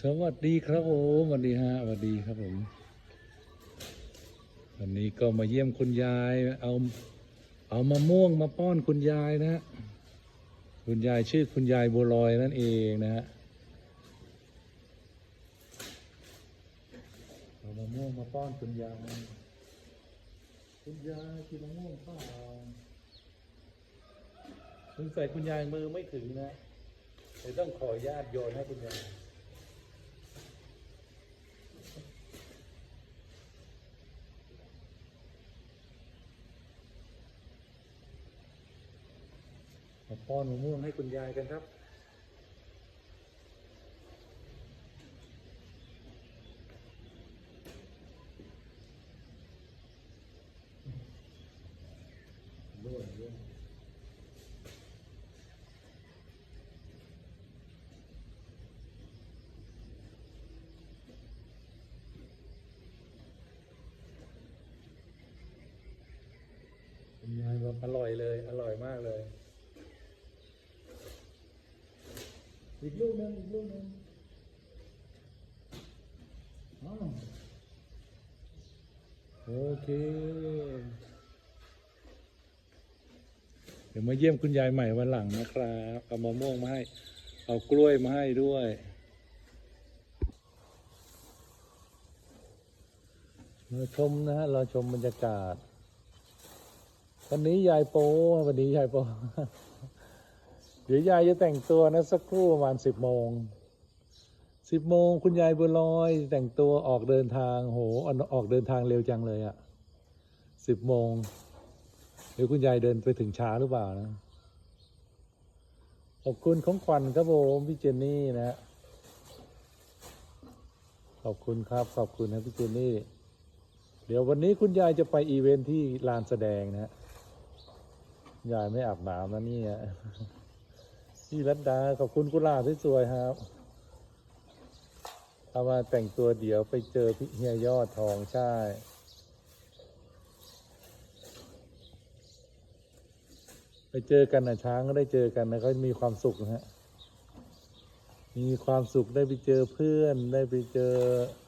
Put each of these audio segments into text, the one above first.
สวัสดีครับผมสวัสดีฮะสวัสดีครับผม วันนี้ก็มาเยี่ยมคุณยาย เอาเอามะม่วงมาป้อนคุณยายนะฮะคุณยายชื่อคุณยายบัวลอยนั่นเองนะฮะเอามะม่วงมาป้อนคุณยายคุณยายกินมะม่วงเปล่าคุณใส่คุณยายมือไม่ถึงนะเดี๋ยต้องขอญาตโยนให้คุณยาย ป้อนมะม่วงให้คุณยายกันครับด้วยด้วยคุณยายบอกอร่อยเลย อร่อยมากเลย อีกลูกหนึงอีกลูกหนึงโอเค เดี๋ยวมาเยี่ยมคุณยายใหม่วันหลังนะครับ เอามะม่วงมาให้ เอากล้วยมาให้ด้วยเราชมนะฮะ เราชมบรรยากาศ วันนี้ยายโปวันนี้ยายโป ดี๋ยวยายจะแต่งตัวนะสักครู่ประมาณสิบโมงสิบโมงคุณยายบัวลอยแต่งตัวออกเดินทางโหออกเดินทางเร็วจังเลยอะ่ะสิบโมงเดี๋ยวคุณยายเดินไปถึงช้าหรือเปล่านะขอบคุณของขวัญครับผมพี่เจนนี่นะฮะขอบคุณครับขอบคุณนะพี่เจนนี่เดี๋ยววันนี้คุณยายจะไปอีเวนท์ที่ลานแสดงนะฮะยายไม่อาบน้ำนะนี่ย พี่รัตดาขอบคุณกุหลาบสวยครับเอามาแต่งตัวเดี๋ยวไปเจอพี่เฮียยอดทองใช่ ไปเจอกันนะช้างก็ได้เจอกันนะเขามีความสุขนะฮะมีความสุขได้ไปเจอเพื่อนได้ไปเจอ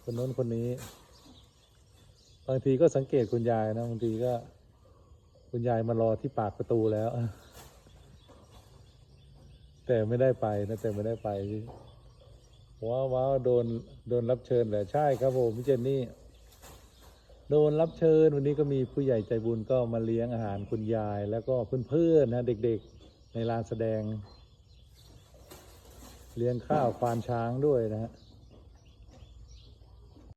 คนโน้นคนนี้ บางทีก็สังเกตคุณยายนะบางทีก็ คุณยายมารอที่ปากประตูแล้ว แต่ไม่ได้ไปนะแต่ไม่ได้ไปว้าวว้าวโดนโดนรับเชิญแหละใช่ครับผมพี่เจนนี่ โดนรับเชิญวันนี้ก็มีผู้ใหญ่ใจบุญก็มาเลี้ยงอาหารคุณยาย แล้วก็เพื่อนๆนะเด็กๆในลานแสดง เลี้ยงข้าวควานช้างด้วยนะฮะ